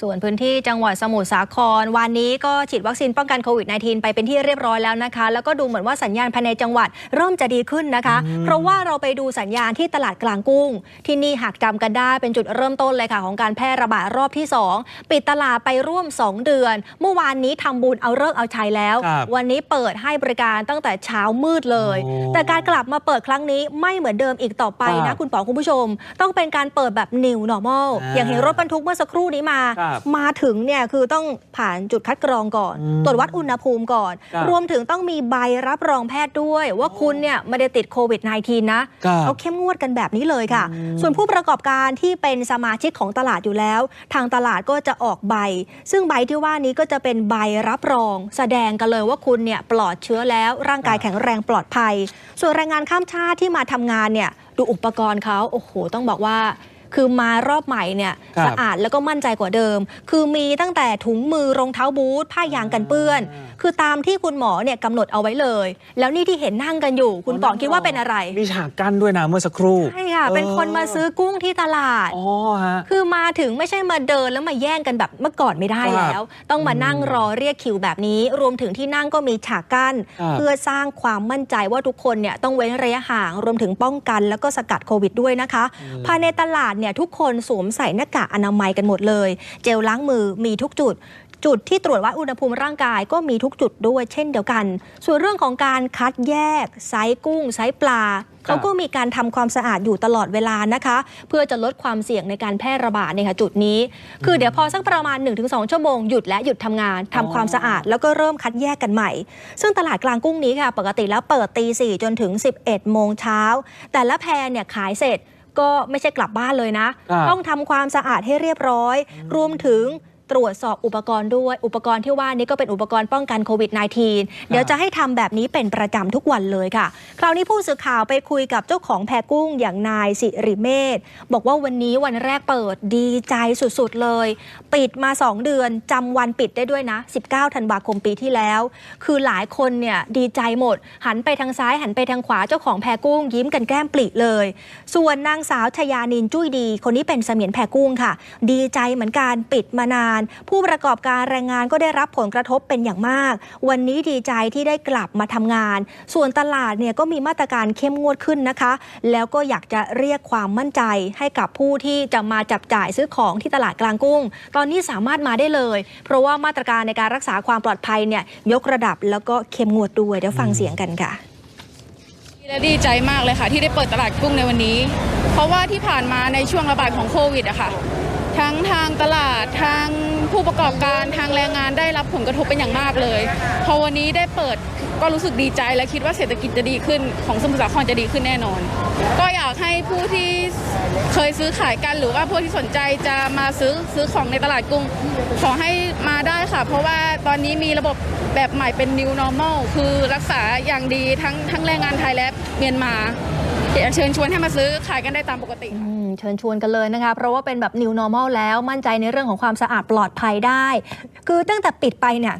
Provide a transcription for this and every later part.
ส่วนพื้นที่จังหวัดสมุทรสาคร วันนี้ก็ฉีดวัคซีนป้องกันโควิด -19 ไปเป็นที่เรียบร้อยแล้วนะคะ แล้วก็ดูเหมือนว่าสัญญาณภายในจังหวัดเริ่มจะดีขึ้นนะคะ เพราะว่าเราไปดูสัญญาณที่ตลาดกลางกุ้ง ที่นี่หากจำกันได้เป็นจุดเริ่มต้นเลยค่ะ ของการแพร่ระบาดรอบที่ 2 ปิดตลาดไปร่วม 2 เดือน เมื่อวานนี้ทำบุญเอาเลิกษ์เอาชัยแล้วครับวันนี้เปิดให้บริการตั้งแต่เช้ามืดเลยโอ้แต่การกลับมาเปิดครั้งนี้ไม่เหมือนเดิมอีกต่อไปครันะบคุณป๋องคุณผู้ชม ต้องเป็นการเปิดแบบ new normal อ่าอย่างเห็นรถบรรทุกเมื่อสักครู่นี้มาครับมาถึงเนี่ยคือต้องผ่านจุดคัดกรองก่อนอืมตรวจวัดอุณหภูมิก่อนครับรวมถึงต้องมีใบรับรองแพทย์ด้วย ว่าคุณเนี่ยไม่ได้ติดโควิด -19 นะครับเขาเข้มงวดกันแบบนี้เลยค่ะอืมส่วนผู้ประกอบการที่เป็นสมาชิกของตลาดอยู่แล้ว ทางตลาดก็จะออกใบ ซึ่งใบที่ว่านี้ก็จะเป็นใบรับรอง แสดงกันเลยว่าคุณเนี่ยปลอดเชื้อแล้วร่างกายแข็งแรงปลอดภัย ส่วนแรงงานข้ามชาติที่มาทำงานเนี่ยดูอุปกรณ์เขาโอ้โห ต้องบอกว่า คือมารอบใหม่เนี่ยครับสะอาดแล้วก็มั่นใจกว่าเดิม คือมีตั้งแต่ถุงมือรองเท้าบูทผ้ายางกันเปื้อนอ่าคือตามที่คุณหมอเนี่ยกำหนดเอาไว้เลย แล้วนี่ที่เห็นนั่งกันอยู่ คุณป๋องคิดว่าเป็นอะไรมีฉากกั้นด้วยนะเมื่อสักครู่ใช่ค่ะเป็นคนมาซื้อกุ้งที่ตลาด อ๋อฮะ คือมาถึงไม่ใช่มาเดินแล้วมาแย่งกันแบบเมื่อก่อนไม่ได้ครับแล้ว ต้องมานั่งรอเรียกคิวแบบนี้ รวมถึงที่นั่งก็มีฉากกั้น ครับเพื่อสร้างความมั่นใจว่าทุกคนเนี่ยต้องเว้นระยะห่าง รวมถึงป้องกันแล้วก็สกัดโควิดด้วยนะคะอืมภายในตลาดเนี่ยทุกคนสวมใส่หน้ากากอนามัยกันหมดเลย เจลล้างมือมีทุกจุด จุดที่ตรวจวัดอุณหภูมิร่างกายก็มีทุกจุดด้วยเช่นเดียวกัน ส่วนเรื่องของการคัดแยกไซส์กุ้งไซส์ปลาเขาก็มีการทำความสะอาดอยู่ตลอดเวลานะคะ เพื่อจะลดความเสี่ยงในการแพร่ระบาดในค่ะจุดนี้ คือเดี๋ยวพอสักประมาณ 1-2 ชั่วโมงหยุดและหยุดทำงานทำความสะอาดแล้วก็เริ่มคัดแยกกันใหม่ ซึ่งตลาดกลางกุ้งนี้ค่ะ ปกติแล้วเปิดตีสี่จนถึง 11 โมงเช้าแต่ละแพรเนี่ยขายเสร็จ ก็ไม่ใช่กลับบ้านเลยนะครับต้องทำความสะอาดให้เรียบร้อย รวมถึง ตรวจสอบอุปกรณ์ด้วย อุปกรณ์ที่ว่านี้ก็เป็นอุปกรณ์ป้องกันโควิด -19 เดี๋ยวจะให้ทำแบบนี้เป็นประจำทุกวันเลยค่ะ คราวนี้ผู้สื่อข่าวไปคุยกับเจ้าของแพกุ้งอย่างนายสิริเมธบอกว่าวันนี้วันแรกเปิดดีใจสุดๆเลย ปิดมา 2 เดือนจำวันปิดได้ด้วยนะ 19 ธันวาคมปีที่แล้ว คือหลายคนเนี่ยดีใจหมด หันไปทางซ้ายหันไปทางขวาเจ้าของแพกุ้งยิ้มกันแก้มปลิเลย ส่วนนางสาวชยานินจุ้ยดี คนนี้เป็นเสมียนแพกุ้งค่ะ ดีใจเหมือนกันปิดมานานผู้ประกอบการแรงงานก็ได้รับผลกระทบเป็นอย่างมาก วันนี้ดีใจที่ได้กลับมาทำงาน ส่วนตลาดเนี่ยก็มีมาตรการเข้มงวดขึ้นนะคะ แล้วก็อยากจะเรียกความมั่นใจให้กับผู้ที่จะมาจับจ่ายซื้อของที่ตลาดกลางกุ้ง ตอนนี้สามารถมาได้เลย เพราะว่ามาตรการในการรักษาความปลอดภัยเนี่ยยกระดับแล้วก็เข้มงวดด้วยเดี๋ยวฟังเสียงกันค่ะและดีใจมากเลยค่ะ ที่ได้เปิดตลาดกุ้งในวันนี้ เพราะว่าที่ผ่านมาในช่วงระบาดของโควิดอะค่ะ ทั้งทางตลาดทางผู้ประกอบการทางแรงงานได้รับผลกระทบเป็นอย่างมากเลย พอวันนี้ได้เปิดก็รู้สึกดีใจและคิดว่าเศรษฐกิจจะดีขึ้นของสมุทรสาครจะดีขึ้นแน่นอน ก็อยากให้ผู้ที่เคยซื้อขายกันหรือว่าผู้ที่สนใจจะมาซื้อซื้อของในตลาดกุ้งขอให้มาได้ค่ะ เพราะว่าตอนนี้มีระบบแบบใหม่เป็น new normal คือรักษาอย่างดีทั้งทั้งแรงงานไทยและเมียนมาอยากเชิญชวนให้มาซื้อขายกันได้ตามปกติอืม เชิญชวนกันเลยนะคะ เพราะว่าเป็นแบบ new normal แล้วมั่นใจในเรื่องของความสะอาดปลอดภัยได้ คือตั้งแต่ปิดไปเนี่ย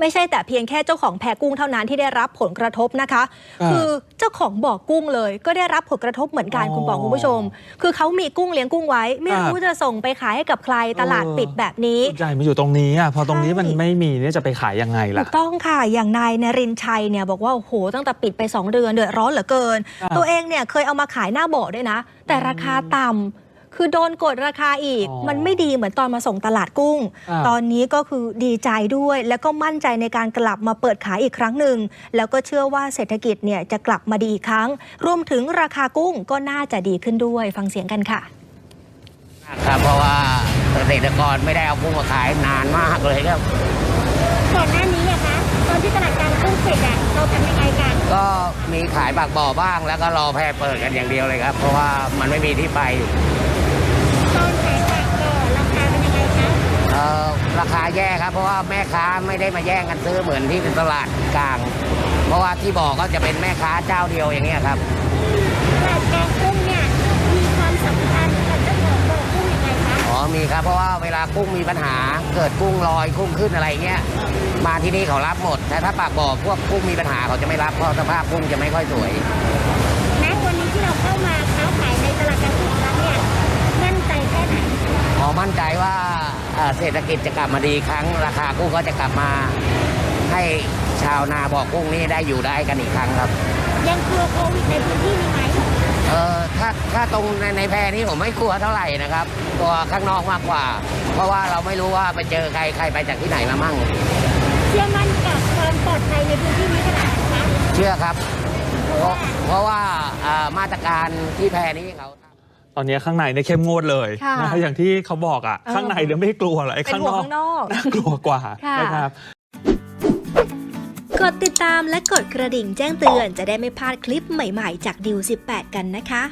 ไม่ใช่แต่เพียงแค่เจ้าของแพกุ้งเท่านั้นที่ได้รับผลกระทบนะคะครับคือเจ้าของบ่อกุ้งเลย ก็ได้รับผลกระทบเหมือนกันอ๋อคุณปองคุณผู้ชม คือเขามีกุ้งเลี้ยงกุ้งไว้ ไม่ครับรู้จะส่งไปขายให้กับใครตลาดเออปิดแบบนี้ใหญ่มาอยู่ตรงนี้อะพอตรงนี้มันใช่ไม่มีเนี่ยจะไปขายยังไงถูล่ะกต้องค่ะอย่างนายนรินทร์ชัยเนี่ยบอกว่าโอ้โหตั้งแต่ปิดไป 2 เดือนเดือดร้อนเหลือเกินครับตัวเองเนี่ยเคยเอามาขายหน้าบ่อด้วยนะ แต่ราคาต่ำ คือโดนกดราคาอีก อ๋อมันไม่ดีเหมือนตอนมาส่งตลาดกุ้งครับตอนนี้ก็คือดีใจด้วย แล้วก็มั่นใจในการกลับมาเปิดขายอีกครั้งหนึ่ง แล้วก็เชื่อว่าเศรษฐกิจเนี่ยจะกลับมาดีอีกครั้ง รวมถึงราคากุ้งก็น่าจะดีขึ้นด้วย ฟังเสียงกันค่ะครับเพราะว่าเกษตรกรไม่ได้เอากุ้งมาขายนานมากเลยครับ ก่อนหน้านี้อะคะตอนที่ตลาดกลางกุ้งเสร็จอะเราทำยังไงกันก็มีขายปากบ่อบ้างแล้วก็รอแพร่เปิดกันอย่างเดียวเลยครับ เพราะว่ามันไม่มีที่ไป ราคาแย่ครับ เพราะว่าแม่ค้าไม่ได้มาแย่งกันซื้อเหมือนที่ตลาดกลาง เพราะว่าที่บ่อก็จะเป็นแม่ค้าเจ้าเดียวอย่างเงี้ยครับตลาดกลางกุ้งเนี่ยมีความสำคัญกับเจ้าของบ่อกุ้งยังไงคะอ๋อมีครับ เพราะว่าเวลากุ้งมีปัญหาเกิดกุ้งลอยกุ้งขึ้นอะไรเงี้ยมาที่นี่เขารับหมด แต่ถ้าปากบ่อพวกกุ้งมีปัญหาเขาจะไม่รับเพราะสภาพกุ้งจะไม่ค่อยสวยณวันนี้ที่เราเข้ามา ศรษฐกิจจะกลับมาดีอีกครั้ง ราคากุ้งก็จะกลับมา ให้ชาวนาบอกกุ้งนี่ได้อยู่ได้กันอีกครั้งครับ ยังกลัวโควิดในพื้นที่นี้ไหมเออถ้าถ้าตรงในในแพรนี้ผมไม่กลัวเท่าไหร่นะครับกลัวข้างนอกมากกว่า เพราะว่าเราไม่รู้ว่าไปเจอใครใครไปจากที่ไหนมามั่ง เชื่อมั่นกับความปลอดภัยในพื้นที่นี้ขนาดไหนคะเชื่อครับ เพราะเพราะว่าอ่ามาตรการที่แพรนี้เขา ตอนนี้ข้างในเนี่ยเข้มงวดเลยค่ะนะอย่างที่เขาบอกอะเออข้างในเนี่ยไม่กลัวหรอกไอ้เป็นข้างห่วนงอกข้างนอกน่ากลัวกว่าค่ะนะครับกดติดตามและกดกระดิ่งแจ้งเตือนจะได้ไม่พลาดคลิปใหม่ๆ จากดิว18 กันนะคะ